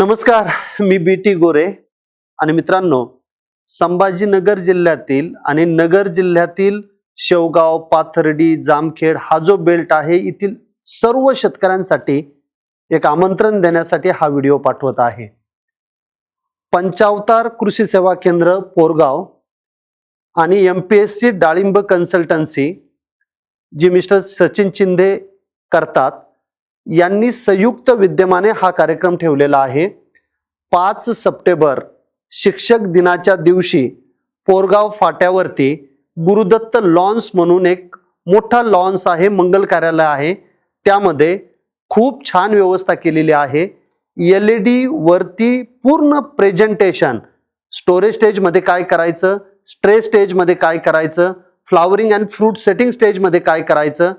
नमस्कार मी बी टी गोरे आणि मित्रांनो संभाजीनगर जिल्ह्यातील आणि नगर जिल्ह्यातील शेवगाव पाथर्डी जामखेड हा जो बेल्ट आहे येथील सर्व शेतकऱ्यांसाठी एक आमंत्रण देण्यासाठी हा व्हिडिओ पाठवत आहे. पंचावतार कृषी सेवा केंद्र पोरगाव आणि एम पी एस सी डाळिंब कन्सल्टन्सी जी मिस्टर सचिन चिंदे करतात यांनी संयुक्त विद्यमाने हा कार्यक्रम ठेवलेला आहे. पाच सप्टेंबर शिक्षक दिनाच्या दिवशी पोरगाव फाट्यावरती गुरुदत्त लॉन्स म्हणून एक मोठा लॉन्स आहे मंगल कार्यालय आहे. त्यामध्ये खूप छान व्यवस्था केलेली आहे. एल ई डी वरती पूर्ण प्रेझेंटेशन स्टोरेज स्टेजमध्ये काय करायचं? स्ट्रेस स्टेजमध्ये काय करायचं? फ्लावरिंग अँड फ्रूट सेटिंग स्टेजमध्ये काय करायचं?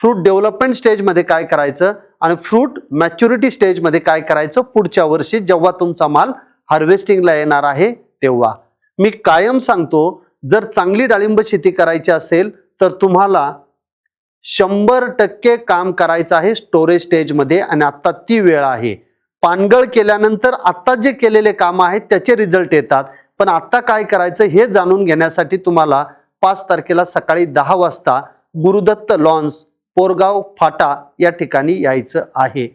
फ्रूट डेव्हलपमेंट स्टेजमध्ये काय करायचं आणि फ्रूट मॅच्युरिटी स्टेजमध्ये काय करायचं पुढच्या वर्षी जेव्हा तुमचा माल हार्वेस्टिंगला येणार आहे तेव्हा. मी कायम सांगतो जर चांगली डाळिंब शेती करायची असेल तर तुम्हाला शंभर टक्के काम करायचं आहे स्टोरेज स्टेजमध्ये आणि आत्ता ती वेळ आहे. पानगळ केल्यानंतर आत्ता जे केलेले काम आहेत त्याचे रिझल्ट येतात. पण आत्ता काय करायचं हे जाणून घेण्यासाठी तुम्हाला पाच तारखेला सकाळी दहा वाजता गुरुदत्त लॉन्स पोरगाव फाटा या ठिकाणी यायचं आहे.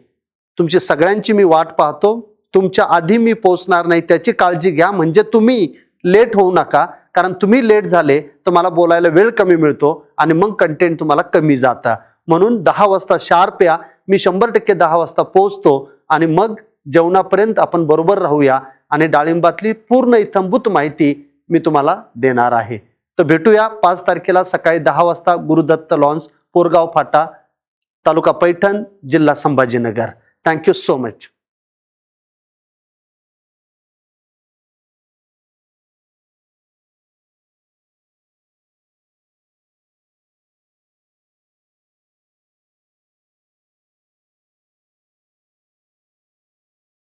तुमची सगळ्यांची मी वाट पाहतो. तुमच्या आधी मी पोहोचणार नाही त्याची काळजी घ्या. म्हणजे तुम्ही लेट होऊ नका. कारण तुम्ही लेट झाले तर मला बोलायला वेळ कमी मिळतो आणि मग कंटेंट तुम्हाला कमी जातं. म्हणून दहा वाजता शार्प या. मी शंभर टक्के दहा वाजता पोहोचतो आणि मग जेवणापर्यंत आपण बरोबर राहूया आणि डाळिंबातली पूर्ण इथंभूत माहिती मी तुम्हाला देणार आहे. तर भेटूया पाच तारखेला सकाळी दहा वाजता गुरुदत्त लॉन्स पोरगाव फाटा तालुका पैठण जिल्हा संभाजीनगर थँक्यू सो मच